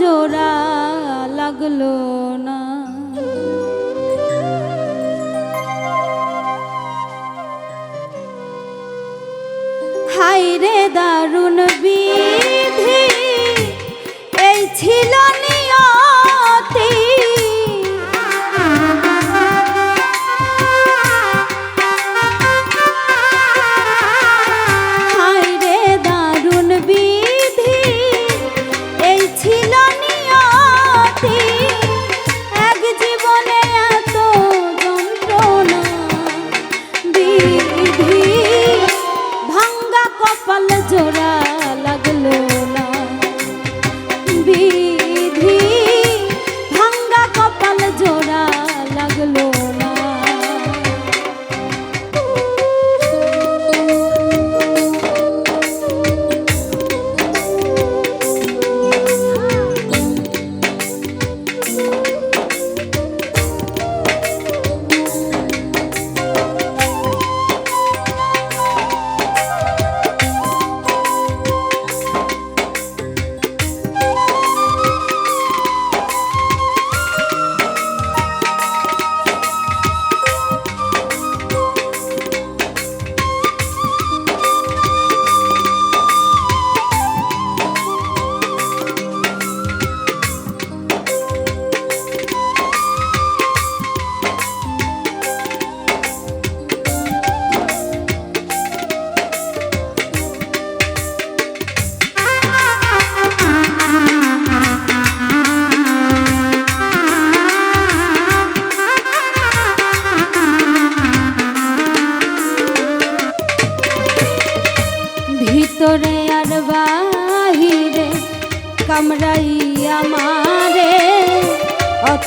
জোড়া লাগল না।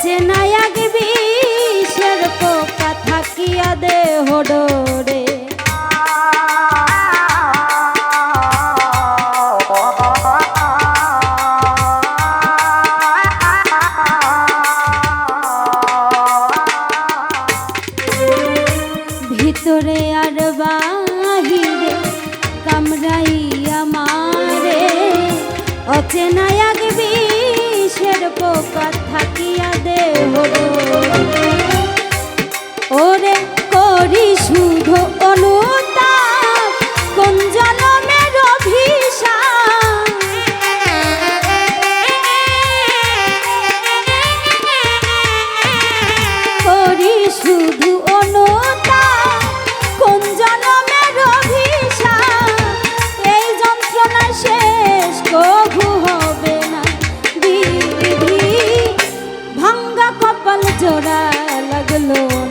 আছে না এক বিষের পোকা থাকিয়া দেহ ডোরে ভিতরে আর বাহিরে কামরাইয়া মারে। অচেনায় Oh, জোড়া লাগলো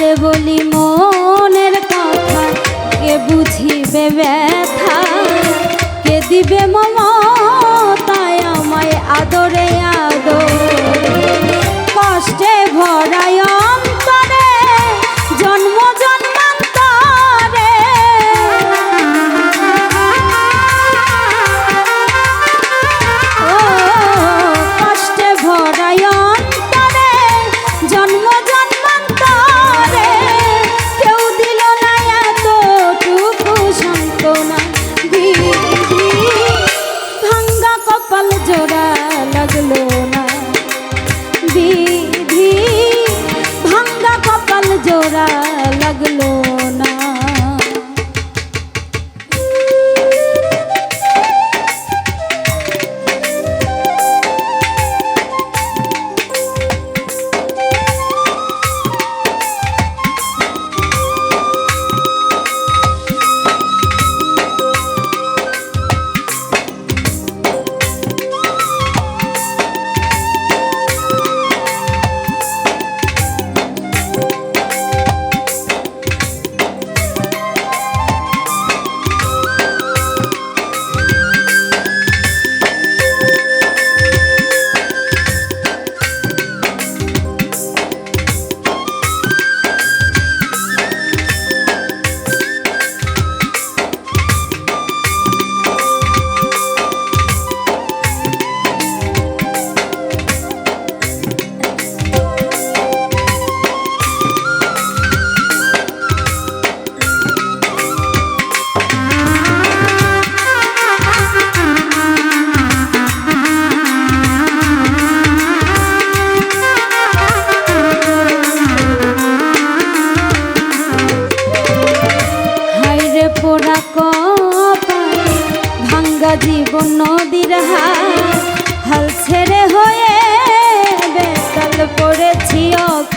যে বলি মনের কথা কে বুঝিবে ব্যথা? কে দিবে মামা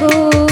গো